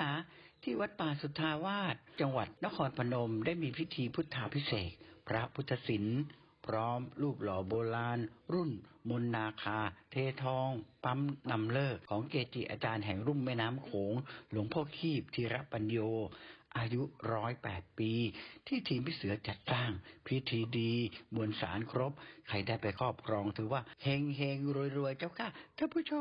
ขาที่วัดป่าสุทธาวาสจังหวัดนครพนมได้มีพิธีพุทธาพิเศษพระพุทธศิลป์พร้อมรูปหล่อโบราณ รุ่นมนนาคา เททอง ปั๊มนำเลิกของเกจิอาจารย์แห่งรุ่มแม่น้ำโขง หลวงพ่อคีบธีรปัญโย อายุร้อยแปดปี ที่ทีมพิเสือจัดสร้าง พิธีดีมวลสารครบ ใครได้ไปครอบครองถือว่าเฮงเฮงรวยรวยๆเจ้าค่ะท่านผู้ช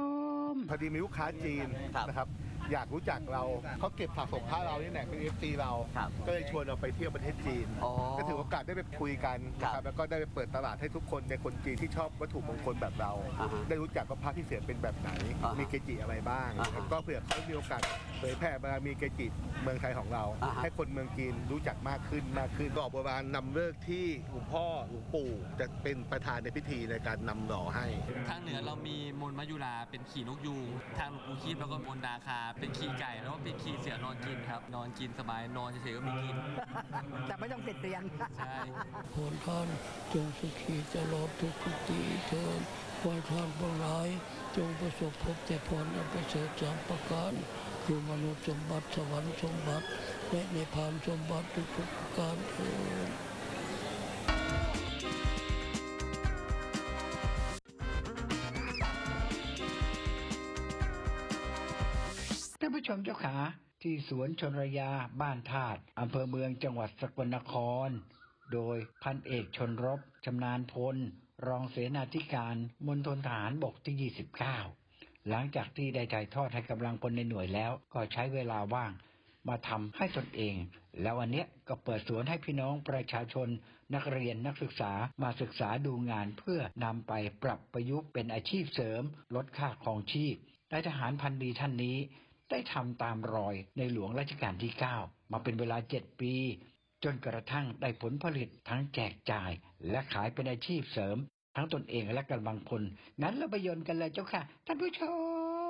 ม พอดีมีลูกค้าจีนนะครับ อยากรู้จักเราเขาเก็บสะสมผ้าเรานี่แหละเป็นเอฟซีเรา ครับก็เลยชวนเราไปเที่ยวประเทศจีน อ๋อก็ถือโอกาสได้ไปคุยกันนะคครัรับบแล้วก็ได้ไปเปิดตลาดให้ทุกคนในคนจีนที่ชอบวัตถุมงคลแบบเรา อ่าฮะได้รู้จักว่าพระที่เสียเป็นแบบไหน อ่าฮะมีเกจิอะไรบ้าง อ่าฮะก็เผื่อเขามีโอกาสเผยแผ่บารมีเกจิเมืองไทยของเรา อ่าฮะให้คนเมืองจีนรู้จักมากขึ้นมากขึ้นก็โบราณนำเลิกที่หลวงพ่อหลวงปู่จะเป็นประธานในพิธีในการนำหล่อให้ ทางเหนือเรามีมนต์มยุราเป็นขี่นกยูงทางหลวงปู่คีบแล้วก็มนต์นาคาเป็นขี่ไก่แล้วก็เป็นขี่เสือนอนกินครับ นอนกินสบายนอนเฉยๆก็มีกิน แต่ไม่ต้องติดเตียง ใช่ผลท่านจงสุขีตลอดทุกทุกๆปีเถิดขอให้ท่านทั้งหลายจงประสบพบแต่พรอันประเสริฐสามประการ คือมนุษย์สมบัติสวรรค์สมบัติ และในพานสมบัติทุกๆประการ ผู้ชมเจ้าขาที่สวนชนระยาบ้านธาตุอำเภอเมืองจังหวัดสกลนคร โดยพันเอกชนรบชำนาญพล รองเสนาธิการมณฑลทหารบกที่ 29 หลังจากที่ได้ถ่ายทอดให้กำลังพลในหน่วยแล้ว ก็ใช้เวลาว่างมาทำให้ตนเอง แล้ววันนี้ก็เปิดสวนให้พี่น้องประชาชน นักเรียนนักศึกษามาศึกษาดูงานเพื่อนำไปปรับประยุกต์เป็นอาชีพเสริม ลดค่าครองชีพนายทหารพันดีท่านนี้ ได้ทำตามรอยในหลวงรัชกาลที่ 9 มาเป็นเวลา 7 ปี จนกระทั่งได้ผลผลิตทั้งแจกจ่าย และขายเป็นอาชีพเสริม ทั้งตนเองและกำลังพลงั้นเราไปยนต์กันเลยเจ้าค่ะ ท่านผู้ช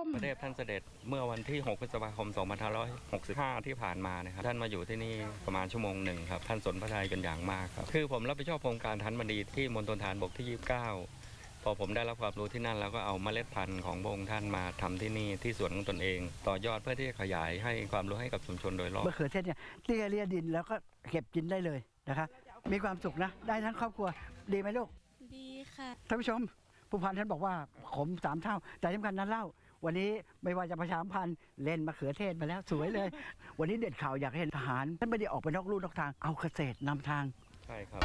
มพระเดชท่านเสด็จเมื่อวันที่ 6 พฤษภาคม 2565 ที่ผ่านมานะครับ ท่านมาอยู่ที่นี่ประมาณชั่วโมงหนึ่งครับ ท่านสนพระทัยเป็นอย่างมากครับ คือผมรับผิดชอบโครงการทันบดีที่มณฑลฐานบกที่ 29 พอผมได้รับความรู้ที่นั่นแล้วก็เอาเมล็ดพันธุ์ของพระองค์ท่านมาทำที่นี่ที่สวนของตนเอง ต่อยอดเพื่อที่จะขยายให้ความรู้ให้กับชุมชนโดยรอบมะเขือเทศเนี่ยเตี้ยเลียดินแล้วก็เก็บกินได้เลยนะคะ มีความสุขนะ ได้ทั้งครอบครัวดีไหมลูก ดีค่ะท่านผู้ชมผู้พันท่านบอกว่าขมสามเท่า แต่สำคัญนั้นเล่า วันนี้ไม่ว่าจะประชาสัมพันธ์เล่นมะเขือเทศมาแล้วสวยเลย วันนี้เด็ดข่าวอยากเห็นทหารท่านไม่ได้ออกไปนอกลู่นอกทางเอาเกษตรนำทางใช่ครับ